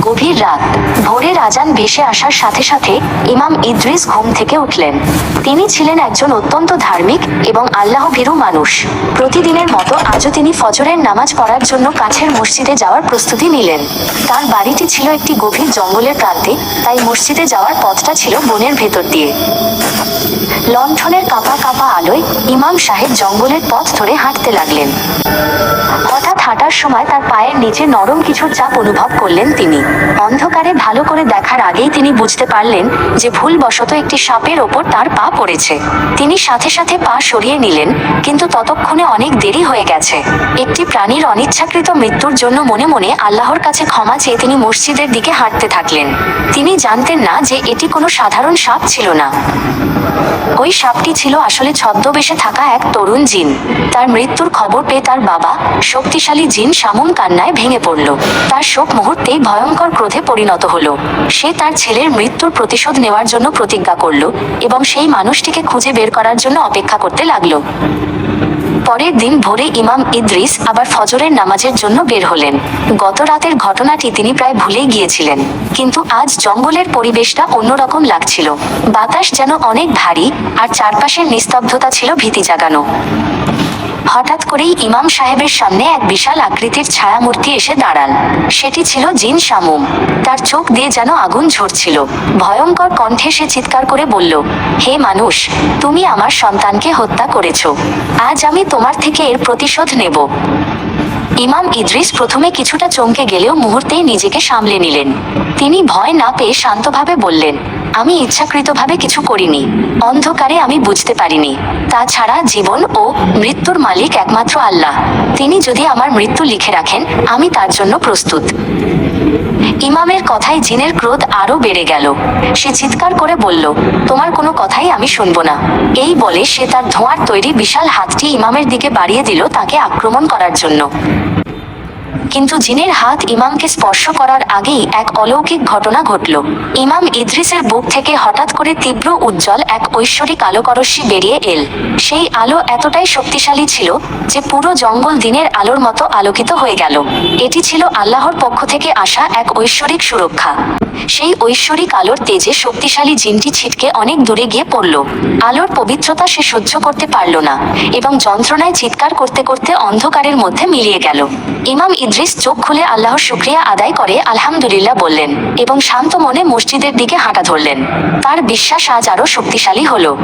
গভীর রাত। ভোরের আজান ভেসে আসার সাথে সাথে ইমাম ইদ্রিস ঘুম থেকে উঠলেন। তিনি ছিলেন একজন অত্যন্ত ধার্মিক এবং আল্লাহ ভীরু মানুষ। প্রতিদিনের মতো আজও তিনি ফজরের নামাজ পড়ার জন্য কাছের মসজিদে যাওয়ার প্রস্তুতি নিলেন। তার বাড়িটি ছিল একটি গভীর জঙ্গলের প্রান্তে, তাই মসজিদে যাওয়ার পথটা ছিল বনের ভেতর দিয়ে। লণ্ঠনের কাঁপা কাঁপা আলোয় ইমাম সাহেব জঙ্গলের পথ ধরে হাঁটতে লাগলেন। হঠাৎ হাঁটার সময় তার পায়ের নিচে নরম কিছু চাপ অনুভব করলেন তিনি। অন্ধকারে ভালো করে দেখার আগেই তিনি বুঝতে পারলেন যে ভুলবশত একটি সাপের ওপর তার পা পড়েছে। তিনি সাথে সাথে পা সরিয়ে নিলেন, কিন্তু ততক্ষণে অনেক দেরি হয়ে গেছে। একটি প্রাণীর অনিচ্ছাকৃত মৃত্যুর জন্য মনে মনে আল্লাহর কাছে ক্ষমা চেয়ে তিনি মসজিদের দিকে হাঁটতে থাকলেন। তিনি জানতেন না যে এটি কোনো সাধারণ সাপ ছিল না। ওই সাপটি ছিল আসলে ছদ্মবেশে থাকা এক তরুণ জিন। তার মৃত্যুর খবর পেয়ে তার বাবা শক্তিশালী জিন সামন কান্নায় ভেঙে পড়ল। তার শোক মুহূর্তেই ভয়ঙ্কর ক্রোধে পরিণত হল। সে তার ছেলের মৃত্যুর প্রতিশোধ নেওয়ার জন্য প্রতিজ্ঞা করল এবং সেই মানুষটিকে খুঁজে বের করার জন্য অপেক্ষা করতে লাগল। পরের দিন ভোরে ইমাম ইদ্রিস আবার ফজরের নামাজের জন্য বের হলেন। গত রাতের ঘটনাটি তিনি প্রায় ভুলেই গিয়েছিলেন। কিন্তু আজ জঙ্গলের পরিবেশটা অন্যরকম লাগছিল। বাতাস যেন অনেক ভারী আর চারপাশের নিস্তব্ধতা ছিল ভীতি জাগানো। হঠাৎ করেই ইমাম সাহেবের সামনে এক বিশাল আকৃতির ছায়ামূর্তি এসে দাঁড়ান সেটি ছিল জিন শামুম। তার চোখ দিয়ে যেন আগুন ঝরছিল। ভয়ঙ্কর কণ্ঠে সে চিৎকার করে বলল, হে মানুষ, তুমি আমার সন্তানকে হত্যা করেছ। আজ আমি তোমার থেকে এর প্রতিশোধ নেব। ইমাম ইদ্রিস প্রথমে কিছুটা চমকে গেলেও মুহূর্তেই নিজেকে সামলে নিলেন। তিনি ভয় না পেয়ে শান্তভাবে বললেন আমি ইচ্ছাকৃতভাবে কিছু করিনি। অন্ধকারে আমি বুঝতে পারিনি। তাছাড়া জীবন ও মৃত্যুর মালিক একমাত্র আল্লাহ। তিনি যদি আমার মৃত্যু লিখে রাখেন, আমি তার জন্য প্রস্তুত। ইমামের কথায় জিনের ক্রোধ আরও বেড়ে গেল। সে চিৎকার করে বলল, তোমার কোনো কথাই আমি শুনব না। এই বলে সে তার ধোঁয়ার তৈরি বিশাল হাতটি ইমামের দিকে বাড়িয়ে দিল তাকে আক্রমণ করার জন্য। কিন্তু জিনের হাত ইমামকে স্পর্শ করার আগেই এক অলৌকিক ঘটনা ঘটল। ইমাম ইদ্রিসের বুক থেকে হঠাৎ করে তীব্র উজ্জ্বল এক ঐশ্বরিক আলো করস্যি বেরিয়ে এল। সেই আলো এতটাই শক্তিশালী ছিল যে পুরো জঙ্গল দিনের আলোর মতো আলোকিত হয়ে গেল। এটি ছিল আল্লাহর পক্ষ থেকে আসা এক ঐশ্বরিক সুরক্ষা। সেই ঐশ্বরিক আলোর তেজে শক্তিশালী জিনটি ছিটকে অনেক দূরে গিয়ে পড়ল। আলোর পবিত্রতা সে সহ্য করতে পারল না এবং যন্ত্রণায় চিৎকার করতে করতে অন্ধকারের মধ্যে মিলিয়ে গেল। ইমাম ইদ্রিস চোখ খুলে আল্লাহর শুক্রিয়া আদায় করে, আলহামদুলিল্লাহ বললেন এবং শান্ত মনে মসজিদের দিকে হাঁটা ধরলেন। তার বিশ্বাস আজ আরও শক্তিশালী হলো।